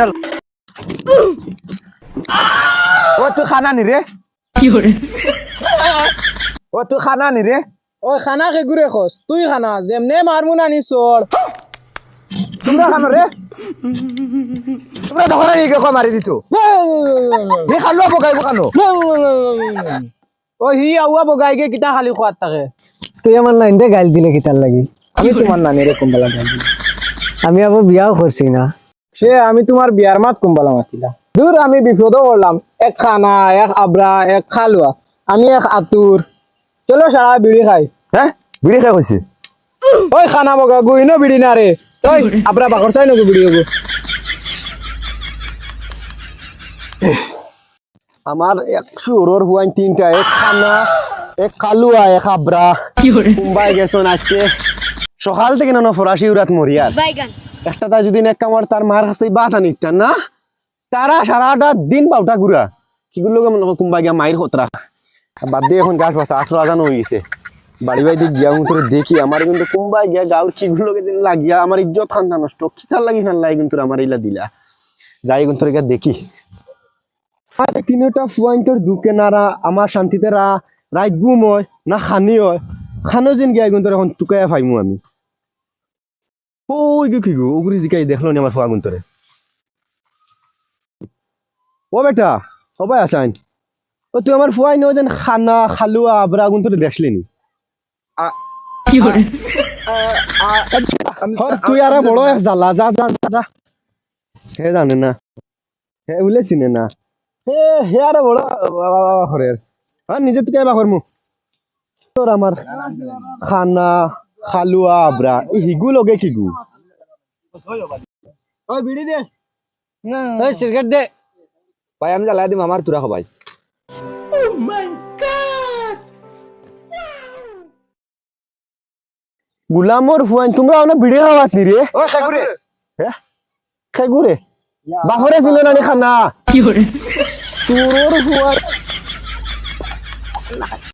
চল ও তুই খানা নি রে। ও তুই খানা নি রে। ওই খানা খে ঘুরে খস? তুই খানা যেমনে মারমু না নি চড় তোমরা খানো রে। তোমরা তখন নিয়ে কো মারি দিত নি খালো বগাই বকানো ও হি আউয়া বগাইগে কিতা খালি খোয়াত থাকে। তুই আমার নাইনটা গাইল দিলে কিতার লাগি। আমি তোমার নানি রে কুম্বালা গালি আমি আবার বিয়াও করছি না। সে আমি তোমার বিয়ার মাত কুম্বালা মাতিলা। দূর আমি বিপদ করলাম এক খানা এক আবরা এক খালুয়া। আমি এক আতুর। চলো সারা বিড়ি খাই। হ্যাঁ? বিড়ি খাই কইছে? ওই খানা বগা গুই ন বিড়ি না রে। ওই আবরা বাকর চাই নগো বিড়ি হব আমার একশো ওর হুয়াইন তিনটা এক খানা এক কালুয়া এক আবরা। মুম্বাই গেছন আজকে। সকাল থেকে না ফরাসি উরাত মরিয়ার। বাইগান। একটা তা যদি এক কামার, তার মার কাছে বাতা নিতেন না? তারা সারাটা দিন বাউটা ঘুরা। কি মনে করো কুম্বাই গিয়া মায়ের খতরা? বাদ দিয়ে এখন গাছ বাসা আসলো আজান হয়ে গেছে। বাড়ি বাড়ি দিয়ে গিয়া তোর দেখি, আমার কিন্তু কুম্বাই গিয়া গাঁর কিগুলো দিন লাগিয়া, আমার ইজ্জত খান্তা নষ্ট। কিতার লাগি না লাগে কিন্তু আমার ইলা দিলা? যাই কিন্তু গিয়া দেখি। আর তিনটা ফুয়াইন তোর দুকে নারা, আমার শান্তিতে রা রাত গুম হয়, না খানি হয়। খানো যেন গিয়া কিন্তু এখন টুকাইয়া ফাইমু আমি। ওই গো কি গো ওগুলি জিকাই দেখল নি আমার ফুয়া গুন্তরে ও বেটা সবাই আসাইন ও তুই আমার ফুয়াই নো যেন খানা খালুয়া আবরা গুন্তরে দেখলি নি? হর, তুই আর বড় এক জ্বালা যা যা যা যা। হে জানে না। হে উলে চিনে না। হে হে আর বড় বাবা বাবা হরের হ্যাঁ নিজে তুই বা করমু? তোর আমার খানা খালুয়া আবরা হিগু লগে কিগু? ওই বিড়ি দে। ওই সিগারেট দে। ভাই আমি জ্বালা দিম আমার তুরা হবাইস। গুলামর ফুয়াইন তোমরা অনেক ভিডিও খাওয়াত নি রে। ও খেগুরে। হ্যাঁ খেগুরে? বাহরে ছিল না নি খানা তোর ফুয়াই